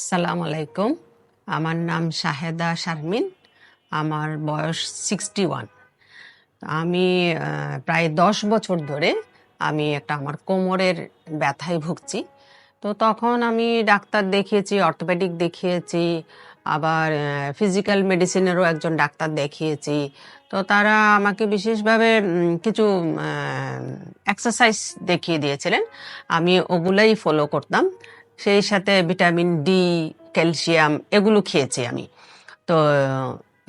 আসসালামু আলাইকুম। আমার নাম শাহেদা শারমিন, আমার বয়স সিক্সটি ওয়ান আমি প্রায় দশ বছর ধরে আমি একটা আমার কোমরের ব্যথায় ভুগছি। তো তখন আমি ডাক্তার দেখিয়েছি, অর্থোপেডিক দেখিয়েছি, আবার ফিজিক্যাল মেডিসিনেরও একজন ডাক্তার দেখিয়েছি। তো তারা আমাকে বিশেষভাবে কিছু এক্সারসাইজ দেখিয়ে দিয়েছিলেন। আমি ওগুলাই ফলো করতাম। সেই সাথে ভিটামিন ডি ক্যালসিয়াম এগুলো খেয়েছি আমি। তো,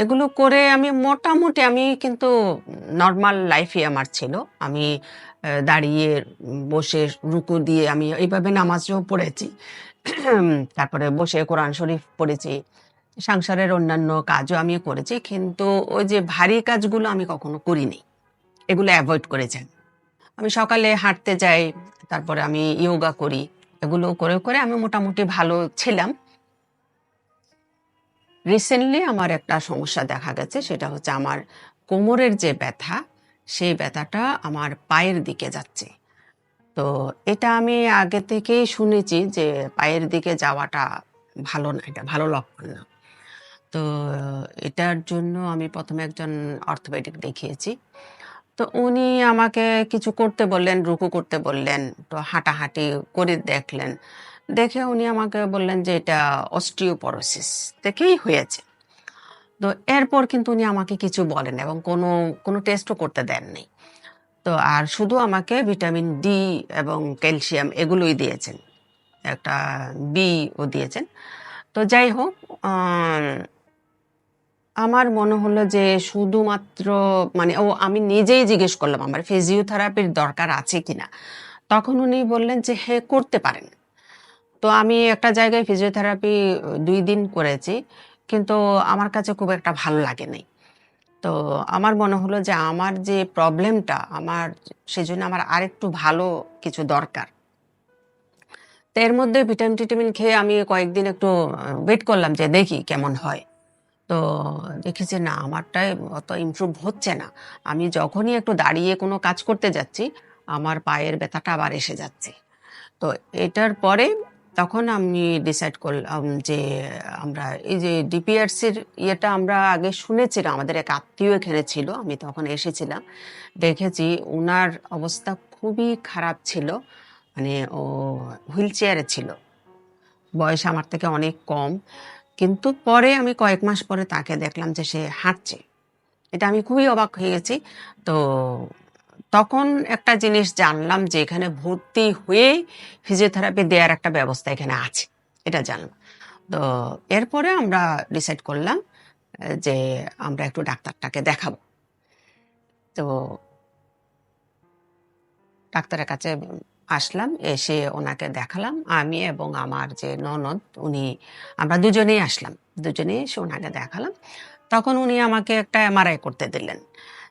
এগুলো করে আমি মোটামুটি আমি কিন্তু নর্মাল লাইফই আমার ছিল। আমি দাঁড়িয়ে বসে রুকু দিয়ে আমি এইভাবে নামাজও পড়েছি। তারপরে বসে কোরআন শরীফ পড়েছি। সংসারের অন্যান্য কাজও আমি করেছি, কিন্তু ওই যে ভারী কাজগুলো আমি কখনো করিনি। এগুলো অ্যাভয়েড করেছেন। আমি সকালে হাঁটতে যাই, তারপরে আমি ইয়োগা করি। এগুলো করে করে আমি মোটামুটি ভালো ছিলাম। রিসেন্টলি আমার একটা সমস্যা দেখা গেছে, সেটা হচ্ছে আমার কোমরের যে ব্যথা, সেই ব্যথাটা আমার পায়ের দিকে যাচ্ছে। তো এটা আমি আগে থেকেই শুনেছি যে পায়ের দিকে যাওয়াটা ভালো না, এটা ভালো লক্ষণ না। তো এটার জন্য আমি প্রথমে একজন অর্থোপেডিক দেখিয়েছি। তো উনি আমাকে কিছু করতে বললেন, রুকু করতে বললেন, তো হাঁটাহাঁটি করে দেখলেন। দেখে উনি আমাকে বললেন যে এটা অস্টিওপরোসিস থেকেই হয়েছে। তো এরপর কিন্তু উনি আমাকে কিছু বলেন এবং কোনো কোনো টেস্টও করতে দেননি। তো আর শুধু আমাকে ভিটামিন ডি এবং ক্যালসিয়াম এগুলোই দিয়েছেন। একটা বিও দিয়েছেন। তো যাই হোক আমার মনে হলো যে শুধুমাত্র মানে ও আমি নিজেই জিজ্ঞেস করলাম, আমার ফিজিওথেরাপির দরকার আছে কিনা? তখন উনি বললেন যে হ্যাঁ করতে পারেন। তো আমি একটা জায়গায় ফিজিওথেরাপি দুই দিন করেছি, কিন্তু আমার কাছে খুব একটা ভালো লাগে নাই। তো আমার মনে হলো যে আমার যে প্রবলেমটা আমার সেজন্য আমার আরেকটু ভালো কিছু দরকার। তো এর মধ্যে ভিটামিন টিটামিন খেয়ে আমি কয়েকদিন একটু ওয়েট করলাম যে দেখি কেমন হয়। তো দেখি যে না, আমারটাই অত ইমপ্রুভ হচ্ছে না। আমি যখনই একটু দাঁড়িয়ে কোনো কাজ করতে যাচ্ছি, আমার পায়ের ব্যথাটা আবার এসে যাচ্ছে। তো এটার পরে তখন আমি ডিসাইড করলাম যে, আমরা এই যে ডিপিআরসির ইয়েটা আমরা আগে শুনেছিলাম, আমাদের এক আত্মীয় এখানে ছিল, আমি তখন এসেছিলাম। দেখেছি ওনার অবস্থা খুবই খারাপ ছিল মানে ও হুইল চেয়ারে ছিল। বয়স আমার থেকে অনেক কম। কিন্তু পরে আমি কয়েক মাস পরে তাকে দেখলাম যে সে হাঁটছে। এটা আমি খুবই অবাক হয়ে গেছি। তো তখন একটা জিনিস জানলাম যে এখানে ভর্তি হয়ে ফিজিওথেরাপি দেওয়ার একটা ব্যবস্থা এখানে আছে। এটা জানলাম। তো এরপরে আমরা ডিসাইড করলাম যে আমরা একটু ডাক্তারটাকে দেখাবো। তো ডাক্তারের কাছে আসলাম, এসে ওনাকে দেখালাম, আমি এবং আমার যে ননদ, উনি, আমরা দুজনেই আসলাম। দুজনেই এসে ওনাকে দেখালাম। তখন উনি আমাকে একটা এমআরআই করতে দিলেন।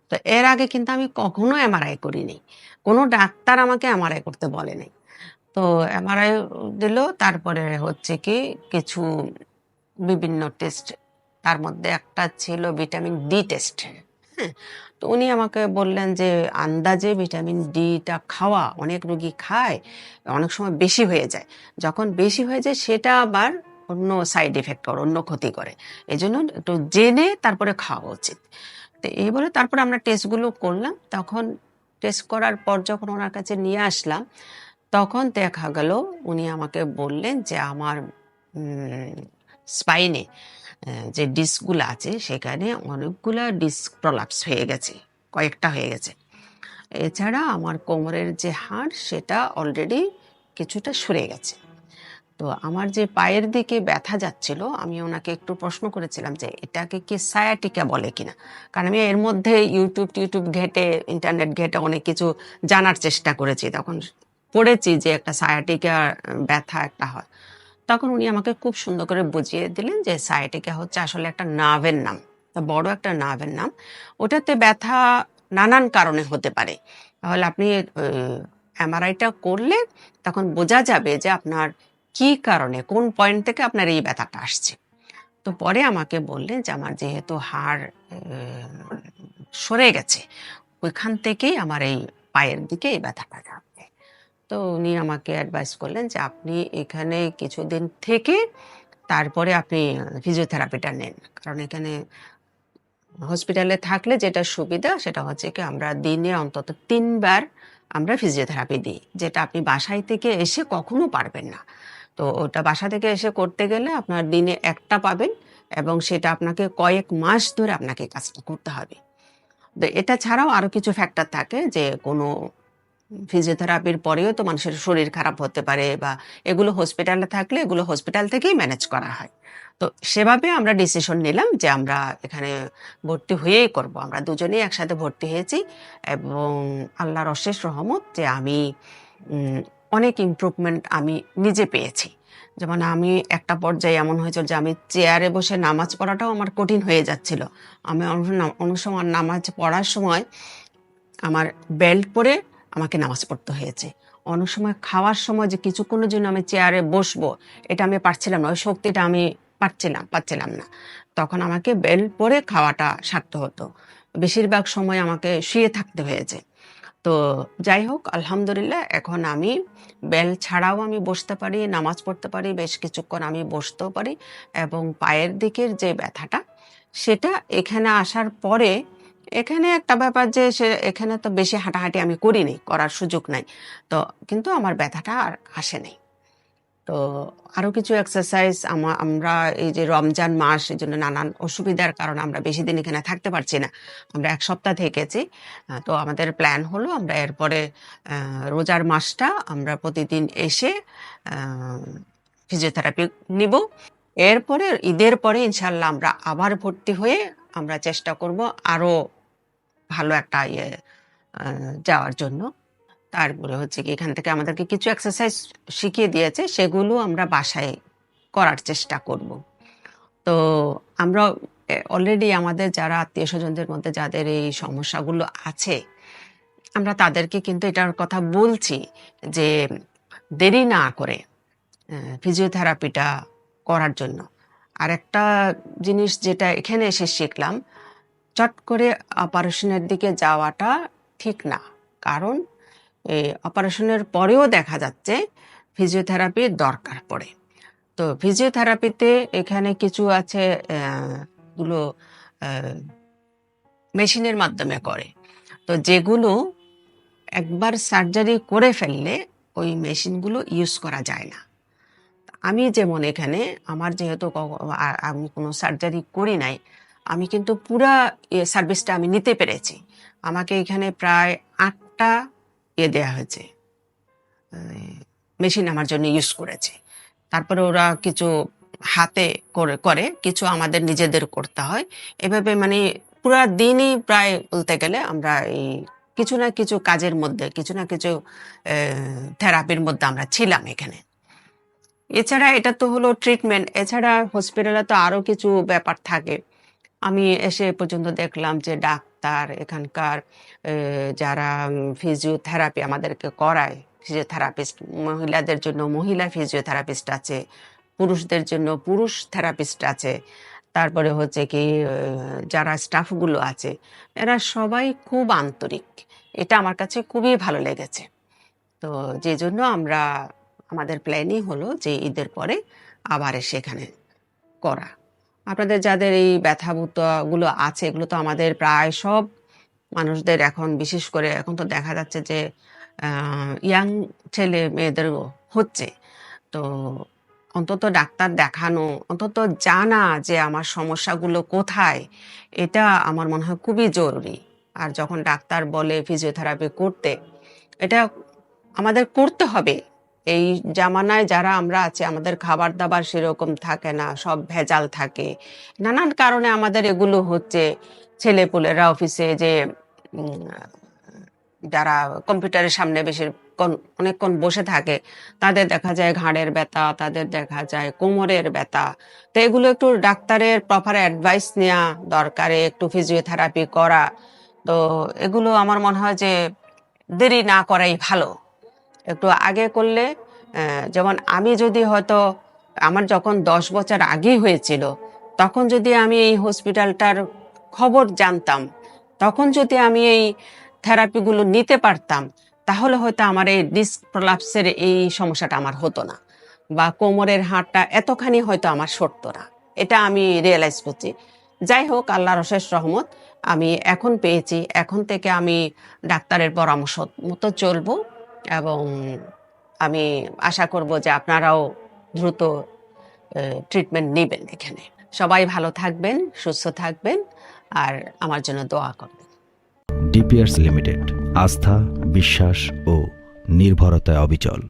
তো এর আগে কিন্তু আমি কখনো এমআরআই করিনি। কোনো ডাক্তার আমাকে এমআরআই করতে বলেনি। তো এমআরআই দিল, তারপরে হচ্ছে কি, কিছু বিভিন্ন টেস্ট তার মধ্যে একটা ছিল ভিটামিন ডি টেস্ট হ্যাঁ? তো উনি আমাকে বললেন যে, আন্দাজে ভিটামিন ডিটা খাওয়া অনেক রোগী খায়, অনেক সময় বেশি হয়ে যায়। যখন বেশি হয়ে যায়, সেটা আবার অন্য সাইড এফেক্ট করে, অন্য ক্ষতি করে। এই জন্য একটু জেনে তারপরে খাওয়া উচিত। তো এই বলে তারপরে আমরা টেস্টগুলো করলাম। তখন টেস্ট করার পর যখন ওনার কাছে নিয়ে আসলাম, তখন দেখা গেল উনি আমাকে বললেন যে, আমার স্পাইনে যে ডিস্কগুলো আছে সেখানে অনেকগুলো ডিস্ক প্রলাপস হয়ে গেছে, কয়েকটা হয়ে গেছে। এছাড়া আমার কোমরের যে হাড় সেটা অলরেডি কিছুটা সরে গেছে। তো আমার যে পায়ের দিকে ব্যথা যাচ্ছিল, আমি ওনাকে একটু প্রশ্ন করেছিলাম যে এটাকে কি সায়াটিকা বলে কিনা? কারণ আমি এর মধ্যে ইউটিউব টিউটিউব ঘেটে ইন্টারনেট ঘেটে অনেক কিছু জানার চেষ্টা করেছি। তখন পড়েছি যে একটা সায়াটিকা ব্যথা একটা হয়। তখন উনি আমাকে খুব সুন্দর করে বুঝিয়ে দিলেন যে সায়াটিকা হচ্ছে আসলে একটা নার্ভের নাম বড় একটা নার্ভের নাম। ওটাতে ব্যথা নানান কারণে হতে পারে। তাহলে আপনি এমআরআইটা করলে তখন বোঝা যাবে যে আপনার কি কারণে, কোন পয়েন্ট থেকে আপনার এই ব্যথাটা আসছে। তো পরে আমাকে বললেন যে আমার যেহেতু হাড় সরে গেছে, ওইখান থেকেই আমার এই পায়ের দিকে এই ব্যথাটা তো উনি আমাকে অ্যাডভাইস করলেন যে আপনি এখানে কিছুদিন থেকে তারপরে আপনি ফিজিওথেরাপিটা নেন। কারণ এখানে হসপিটালে থাকলে যেটা সুবিধা সেটা হচ্ছে কি আমরা দিনে অন্তত তিনবার আমরা ফিজিওথেরাপি দিই, যেটা আপনি বাসায় থেকে এসে কখনো পারবেন না। তো ওটা বাসা থেকে এসে করতে গেলে আপনার দিনে একটা পাবেন এবং সেটা আপনাকে কয়েক মাস ধরে আপনাকে কাজটা করতে হবে। তো এটা ছাড়াও আরও কিছু ফ্যাক্টর থাকে যে কোনো ফিজিওথেরাপির পরেও তো মানুষের শরীর খারাপ হতে পারে বা এগুলো হসপিটালে থাকলে এগুলো হসপিটাল থেকেই ম্যানেজ করা হয়। তো সেভাবে আমরা ডিসিশন নিলাম যে আমরা এখানে ভর্তি হয়েই করব। আমরা দুজনেই একসাথে ভর্তি হয়েছি এবং আল্লাহর অশেষ রহমত যে আমি অনেক ইমপ্রুভমেন্ট আমি নিজে পেয়েছি। যেমন আমি একটা পর্যায়ে এমন হয়েছিল যে আমি চেয়ারে বসে নামাজ পড়াটাও আমার কঠিন হয়ে যাচ্ছিল। আমি অনেক- নামাজ পড়ার সময় আমার বেল্ট পরে আমাকে নামাজ পড়তে হয়েছে। অনেক সময় খাওয়ার সময় যে কিছুক্ষণের জন্য আমি চেয়ারে বসবো, এটা আমি পারছিলাম না। ওই শক্তিটা আমি পারছিলাম, পাচ্ছিলাম না। তখন আমাকে বেল পরে খাওয়াটা সারতে হতো। বেশিরভাগ সময় আমাকে শুয়ে থাকতে হয়েছে। তো যাই হোক, আলহামদুলিল্লাহ, এখন আমি বেল ছাড়াও আমি বসতে পারি, নামাজ পড়তে পারি, বেশ কিছুক্ষণ আমি বসতেও পারি এবং পায়ের দিকের যে ব্যথাটা, সেটা এখানে আসার পরে এখানে একটা ব্যাপার যে সে, এখানে তো বেশি হাঁটাহাঁটি আমি করিনি, করার সুযোগ নাই। তো কিন্তু আমার ব্যথাটা আর আসে নাই। তো আরও কিছু এক্সারসাইজ আমরা এই যে রমজান মাস, এই জন্য নানান অসুবিধার কারণে আমরা বেশি দিন এখানে থাকতে পারছি না। আমরা এক সপ্তাহ থেকেছি। তো আমাদের প্ল্যান হলো আমরা এরপরে রোজার মাসটা আমরা প্রতিদিন এসে ফিজিওথেরাপি নিব। এরপরে ঈদের পরে ইনশাল্লাহ আমরা আবার ভর্তি হয়ে আমরা চেষ্টা করব আরও ভালো একটা ইয়ে যাওয়ার জন্য। তারপরে হচ্ছে কি এখান থেকে আমাদেরকে কিছু এক্সারসাইজ শিখিয়ে দিয়েছে, সেগুলো আমরা বাসায় করার চেষ্টা করব। তো আমরা অলরেডি আমাদের যারা আত্মীয় স্বজনদের মধ্যে যাদের এই সমস্যাগুলো আছে, আমরা তাদেরকে কিন্তু এটার কথা বলছি যে দেরি না করে ফিজিওথেরাপিটা করার জন্য। আর একটা জিনিস যেটা এখানে এসে শিখলাম চট করে অপারেশনের দিকে যাওয়াটা ঠিক না। কারণ এই অপারেশনের পরেও দেখা যাচ্ছে ফিজিওথেরাপির দরকার পড়ে। তো ফিজিওথেরাপিতে এখানে কিছু আছে গুলো মেশিনের মাধ্যমে করে। তো যেগুলো একবার সার্জারি করে ফেললে ওই মেশিনগুলো ইউজ করা যায় না। আমি যেমন এখানে, আমার যেহেতু আমি কোনো সার্জারি করি নাই আমি কিন্তু পুরা সার্ভিসটা আমি নিতে পেরেছি। আমাকে এখানে প্রায় আটটা ইয়ে দেওয়া হয়েছে। মেশিন আমার জন্য ইউজ করেছে। তারপরে ওরা কিছু হাতে করে করে, কিছু আমাদের নিজেদের করতে হয়। এভাবে মানে পুরা দিনই প্রায় বলতে গেলে আমরা এই কিছু না কিছু কাজের মধ্যে, কিছু না কিছু থেরাপির মধ্যে আমরা ছিলাম এখানে। এছাড়া এটা তো হলো ট্রিটমেন্ট এছাড়া হসপিটালে তো আরও কিছু ব্যাপার থাকে। আমি এসে পর্যন্ত দেখলাম যে ডাক্তার, এখানকার যারা ফিজিওথেরাপি আমাদেরকে করায় ফিজিওথেরাপিস্ট মহিলাদের জন্য মহিলা ফিজিওথেরাপিস্ট আছে, পুরুষদের জন্য পুরুষ থেরাপিস্ট আছে, তারপরে হচ্ছে কি যারা স্টাফগুলো আছে, এরা সবাই খুব আন্তরিক। এটা আমার কাছে খুবই ভালো লেগেছে। তো যে জন্য আমরা, আমাদের প্ল্যানই হলো যে ঈদের পরে আবার এসে এখানে করা। আপনাদের যাদের এই ব্যথা গুলো আছে, এগুলো তো আমাদের প্রায় সব মানুষদের এখন, বিশেষ করে এখন তো দেখা যাচ্ছে যে ইয়াং ছেলে মেয়েদেরও হচ্ছে। তো অন্তত ডাক্তার দেখানো, অন্তত জানা যে আমার সমস্যাগুলো কোথায়, এটা আমার মনে হয় খুবই জরুরি। আর যখন ডাক্তার বলে ফিজিওথেরাপি করতে, এটা আমাদের করতে হবে। এই জামানায় যারা আমরা আছি, আমাদের খাবার দাবার সেরকম থাকে না, সব ভেজাল থাকে। নানান কারণে আমাদের এগুলো হচ্ছে ছেলেপুলেরা অফিসে যে যারা কম্পিউটারের সামনে বেশি অনেকক্ষণ বসে থাকে, তাদের দেখা যায় ঘাড়ের ব্যথা, তাদের দেখা যায় কোমরের ব্যথা। তো এগুলো একটু ডাক্তারের প্রপার অ্যাডভাইস নেওয়া দরকারে, একটু ফিজিওথেরাপি করা। তো এগুলো আমার মনে হয় যে দেরি না করাই ভালো। একটু আগে করলে যেমন আমি যদি হয়তো আমার যখন দশ বছর আগেই হয়েছিল, তখন যদি আমি এই হসপিটালটার খবর জানতাম, তখন যদি আমি এই থেরাপিগুলো নিতে পারতাম, তাহলে হয়তো আমার এই ডিস্ক প্রলাপসের এই সমস্যাটা আমার হতো না বা কোমরের হাড়টা এতখানি হয়তো আমার সরতো না। এটা আমি রিয়েলাইজ করছি। যাই হোক, আল্লাহর অশেষ রহমত, আমি এখন পেয়েছি। এখন থেকে আমি ডাক্তারের পরামর্শ মতো চলবো। এবং আমি আশা করব যে আপনারাও দ্রুত ট্রিটমেন্ট নেবেন এখানে। সবাই ভালো থাকবেন, সুস্থ থাকবেন, আর আমার জন্য দোয়া করবেন। ডিপিআরস লিমিটেড, আস্থা, বিশ্বাস ও নির্ভরতায় অবিচল।